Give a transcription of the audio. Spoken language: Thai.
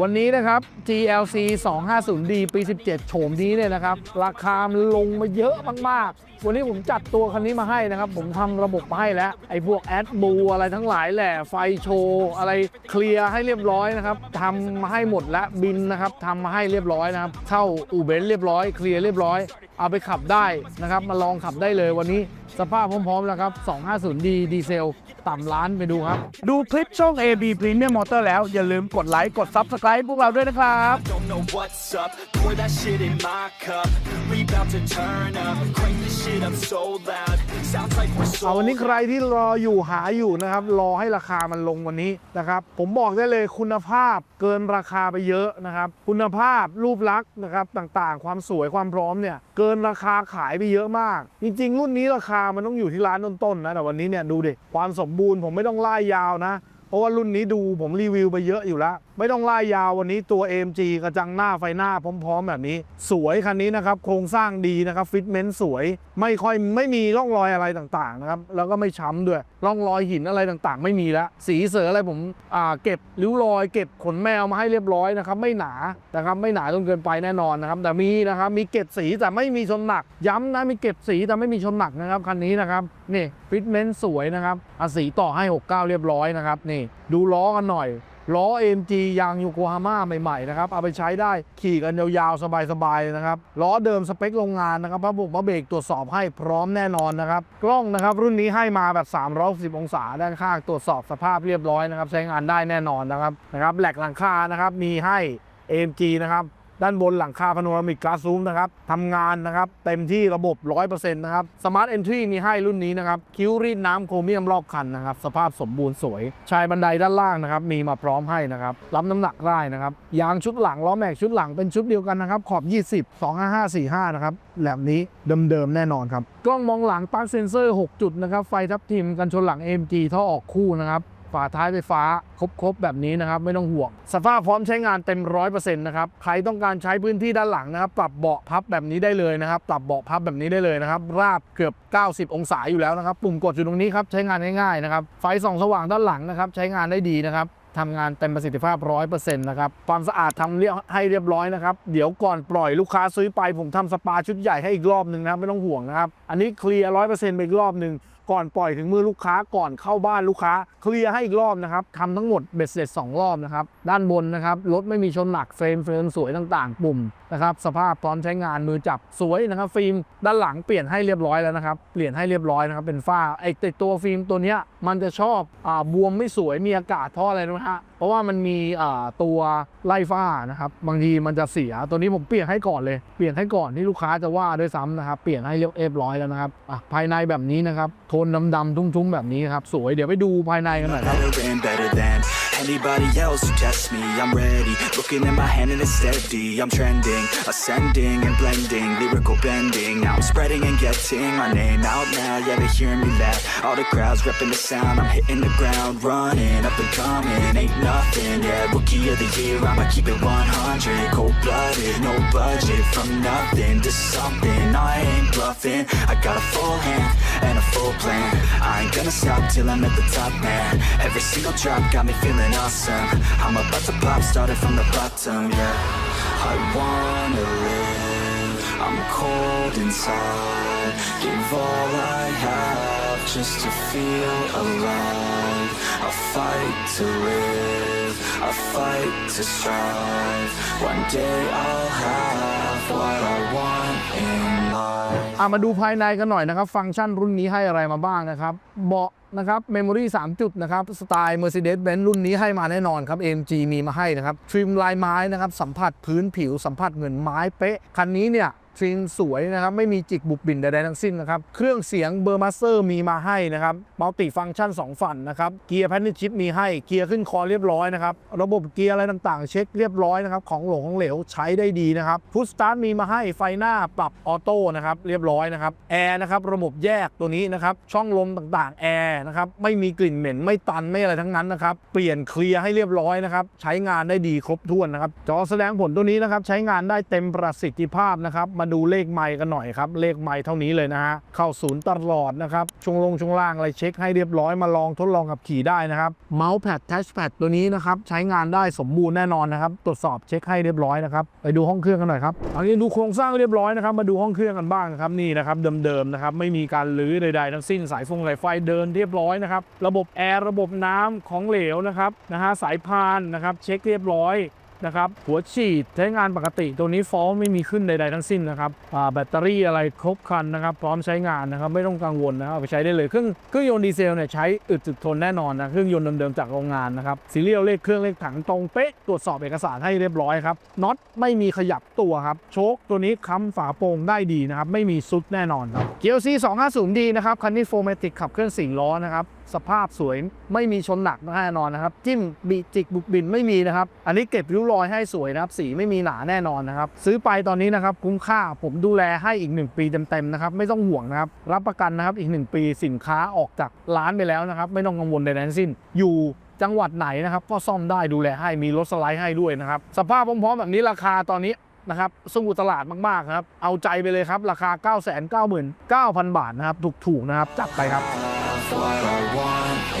วันนี้นะครับ GLC 250D ปี 17 โฉมนี้เนี่ยนะครับ ราคามันลงมาเยอะมาก ๆ วันนี้ผมจัดตัวคันนี้มาให้นะครับ ผมทำระบบมาให้แล้ว ไอ้พวกแอดบูอะไรทั้งหลายแหละ ไฟโชว์อะไรเคลียร์ให้เรียบร้อยนะครับทำมาให้หมดแล้วบินนะครับทำมาให้เรียบร้อยนะครับ เข้าอู่เบนซ์เรียบร้อย เคลียร์เรียบร้อยเอาไปขับได้นะครับ มาลองขับได้เลยวันนี้สภาพพร้อมๆแล้วครับ 250D ดีเซล ต่ำล้านไปดูครับ ดูคลิปช่อง AB Premium Motor แล้ว อย่าลืมกดไลค์ กด Subscribe พวกเราด้วยนะครับ Don't know what's up, pour that shit in my cup. We bout to turn up, crank this shit up so loud. เอาวันนี้ใครที่รออยู่หาอยู่นะครับ รอให้ราคามันลงวันนี้นะครับ ผมบอกได้เลยคุณภาพเกินราคาไปเยอะนะครับ คุณภาพรูปลักษณ์นะครับต่างๆ ความสวยความพร้อมเนี่ยเกินราคาขายไปเยอะมาก จริง ๆ รุ่นนี้ราคามันต้องอยู่ที่ร้านต้นๆนะแต่วันนี้เนี่ยดูดิความสมบูรณ์ผมไม่ต้องไล่ยาวนะ ราะว่ารุ่นนี้ดูผมรีวิวไปเยอะอยู่แล้ว ไม่ต้องไล่ยาววันนี้ตัว AMG กระจังหน้าไฟหน้าพร้อมๆแบบนี้ สวยคันนี้นะครับ โครงสร้างดีนะครับฟิตเมนต์สวย ไม่ค่อยไม่มีร่องรอยอะไรต่างๆนะครับ แล้วก็ไม่ช้ำด้วย ร่องรอยหินอะไรต่างๆ ไม่มีแล้ว สีเสืออะไรผมอ่าเก็บริ้วรอย เก็บขนแมวมาให้เรียบร้อยนะครับ ไม่หนานะครับไม่หนาจนเกินไปแน่นอนนะครับ แต่มีนะครับมีเก็บสีแต่ไม่มีชนหนัก ย้ำนะมีเก็บสีแต่ไม่มีชนหนักนะครับคันนี้นะครับนี่ฟิตเมนต์สวยนะครับอาสีต่อให้ 69 เรียบร้อยนะครับนี่ดูล้อกันหน่อย ล้อ AMG ยางยูโกฮาม่าใหม่ๆนะครับ เอาไปใช้ได้ขี่กันยาวๆ สบายๆนะครับ ล้อเดิมสเปคโรงงานนะครับพระบุกพระเบรกตรวจสอบให้พร้อมแน่นอนนะครับ กล้องนะครับรุ่นนี้ให้มาแบบ 360 องศาด้านข้างตรวจสอบสภาพเรียบร้อยนะครับ ใช้งานได้แน่นอนนะครับนะครับแหลกหลังคานะครับมีให้ AMG นะครับ ด้านบนหลังคาพาโนรามิกก a s ซูมนะครับทำงานนะครับ เต็มที่ระบบ 100%นะครับสมาร์ทเอนทรีมีให้รุ่นนี้นะครับ คิ้วรีดน้ำโครเมียมรอบคันนะครับ สภาพสมบูรณ์สวย ชายบันไดด้านล่างนะครับ มีมาพร้อมให้นะครับ รับน้ำหนักได้นะครับ ยางชุดหลังล้อแม็กชุดหลังเป็นชุดเดียวกันนะครับ ขอบ 20 25545 นะครับแหลมนี้เดิมๆแน่นอนครับ กล้องมองหลังปาร์คเซนเซอร์ 6 จุดนะครับ ไฟทับทิมกันชนหลัง AMG ท่อออกคู่นะครับ ฝาท้ายไฟฟ้าครบๆแบบนี้นะครับไม่ต้องห่วง สภาพพร้อมใช้งานเต็ม100%นะครับใครต้องการใช้พื้นที่ด้านหลังนะครับปรับเบาะพับแบบนี้ได้เลยนะครับปรับเบาะพับแบบนี้ได้เลยนะครับราบเกือบ 90 องศาอยู่แล้วนะครับปุ่มกดอยู่ตรงนี้ครับใช้งานง่ายๆนะครับไฟส่องสว่างด้านหลังนะครับใช้งานได้ดีนะครับทำงานเต็มประสิทธิภาพ 100%นะครับ ความสะอาดทำเรียให้เรียบร้อยนะครับ เดี๋ยวก่อนปล่อยลูกค้าซื้อไป ผมทำสปาชุดใหญ่ให้อีกรอบหนึ่งนะ ไม่ต้องห่วงนะครับ อันนี้เคลียร์ 100%ไปอีกรอบหนึ่ง ก่อนปล่อยถึงมือลูกค้าก่อนเข้าบ้านลูกค้า เคลียร์ให้อีกรอบนะครับทำทั้งหมดเบ็ดเสร็จ2รอบนะครับด้านบนนะครับรถไม่มีชนหลักเฟรมเฟรมสวยต่าง ๆ ปุ่มนะครับสภาพพร้อมใช้งานมือจับสวยนะครับ ฟิล์มด้านหลังเปลี่ยนให้เรียบร้อยแล้วนะครับเปลี่ยนให้เรียบร้อยนะครับเป็นฝ้าไอ้ตัวฟิล์มตัวเนี้ยมันจะชอบอ่าบวมไม่สวยมีอากาศท่ออะไรนะฮะเพราะว่ามันมีตัวไล่ฝ้านะครับ บางทีมันจะเสียตัวนี้ผมเปลี่ยนให้ก่อนเลยเปลี่ยนให้ก่อนที่ลูกค้าจะว่าด้วยซ้ำนะครับ เปลี่ยนให้เรียบร้อยแล้วนะครับภายในแบบนี้นะครับโทนดำๆทุ่งๆแบบนี้ครับสวยเดี๋ยวไปดูภายในกันหน่อยครับ anybody else who tests me. I'm ready, looking at my hand and it's steady. I'm trending, ascending and blending, lyrical bending. Now I'm spreading and getting my name out now. Yeah, they hearing me laugh. All the crowds repping the sound. I'm hitting the ground, running up and coming. Ain't nothing, yeah. Rookie of the year, I'ma keep it 100. Cold blooded, no budget. From nothing to something, I ain't bluffing. I got a full hand and a full plan. I ain't gonna stop till I'm at the top, man. Every single drop got me feeling awesome. I'm about to pop, started from the bottom, yeah. I wanna live. I'm cold inside. Give all I have just to feel alive. I fight to live. I fight to strive. One day I'll have what I want in life. อะมาดูภายในกันหน่อยนะครับ ฟังก์ชันรุ่นนี้ให้อะไรมาบ้างนะครับ เบาะ นะครับเมมโมรี่3จุดนะครับสไตล์ Mercedes-Benz รุ่นนี้ให้มาแน่นอนครับ AMG มีมาให้นะครับ ทริมลายไม้นะครับ สัมผัสพื้นผิวสัมผัสเหมือนไม้เป๊ะ คันนี้เนี่ย ทริมสวยนะครับ ไม่มีจิกบุบบินใดๆทั้งสิ้นนะครับ เครื่องเสียงเบอร์มาสเตอร์มีมาให้นะครับมัลติฟังก์ชัน 2 ฝั่นนะครับ เกียร์แพนนิชิปมีให้ เกียร์ขึ้นคอเรียบร้อยนะครับ ระบบเกียร์อะไรต่างๆ เช็คเรียบร้อยนะครับ ของหลงของเหลวใช้ได้ดีนะครับพุทสตาร์ทมีมาให้ไฟหน้าปรับออโต้นะครับเรียบร้อยนะครับแอร์นะครับระบบแยกตัวนี้นะครับช่องลมต่างๆแอร์นะครับไม่มีกลิ่นเหม็นไม่ตันไม่อะไรทั้งนั้นนะครับเปลี่ยนเคลียร์ให้เรียบร้อยนะครับใช้งานได้ดีครบถ้วนนะครับจอแสดงผลตัวนี้นะครับใช้งานได้เต็มประสิทธิภาพนะครับมาดูเลขไมค์กันหน่อยครับ เลขไมค์เท่านี้เลยนะฮะ เข้าศูนย์ตลอดนะครับ ช่วงลงช่วงล่างอะไรเช็คให้เรียบร้อยมาลองทดลองขับขี่ได้นะครับ เมาส์แพดทัชแพดตัวนี้นะครับ ใช้งานได้สมบูรณ์แน่นอนนะครับ ตรวจสอบเช็คให้เรียบร้อยนะครับ ไปดูห้องเครื่องกันหน่อยครับอันนี้ดูโครงสร้างเรียบร้อยนะครับ มาดูห้องเครื่องกันบ้างนะครับ นี่นะครับเดิมๆนะครับ ไม่มีการลื้อใดๆทั้งสิ้น สายฟงสายไฟเดินเรียบร้อยนะครับ ระบบแอร์ ระบบน้ำของเหลวนะครับ นะฮะ สายพานนะครับ เช็คเรียบร้อย นะครับหัวฉีดใช้งานปกติ ตัวนี้ฟอลไม่มีขึ้นใดๆทั้งสิ้นนะครับแบตเตอรี่อะไรครบครันนะครับพร้อมใช้งานนะครับไม่ต้องกังวลนะครับไปใช้ได้เลยเครื่องเครื่องยนต์ดีเซลเนี่ยใช้อึดถึกทนแน่นอนนะเครื่องยนต์เดิมๆจากโรงงานนะครับซีเรียลเลขเครื่องเลขถังตรงเป๊ะตรวจสอบเอกสารให้เรียบร้อยครับน็อตไม่มีขยับตัวครับโชคตัวนี้ค้ำฝาโปร่งได้ดีนะครับไม่มีซุดแน่นอนครับเกียวซี 250D นะครับคันนี้โฟเมติกขับเคลื่อนสี่ล้อนะครับสภาพสวยไม่มีชนหนักแน่นอนนะครับ จิ้มบีจิกบุกบินไม่มีนะครับ อันนี้เก็บริ้วรอยให้สวยนะครับ สีไม่มีหนาแน่นอนนะครับ ซื้อไปตอนนี้นะครับ คุ้มค่าผมดูแลให้อีก 1 ปีเต็มๆนะครับ ไม่ต้องห่วงนะครับ รับประกันนะครับอีก 1 ปีสินค้าออกจากร้านไปแล้วนะครับ ไม่ต้องกังวลใดๆทั้งสิ้น อยู่จังหวัดไหนนะครับ ก็ซ่อมได้ดูแลให้มีรถสไลด์ให้ด้วยนะครับสภาพพร้อมๆแบบนี้ราคาตอนนี้นะครับสู้ตลาดมากๆครับ เอาใจไปเลยครับ ราคา 9 9 9 9 0 0 0 บาทนะครับ ถูกๆนะครับ จัดไปครับ What I want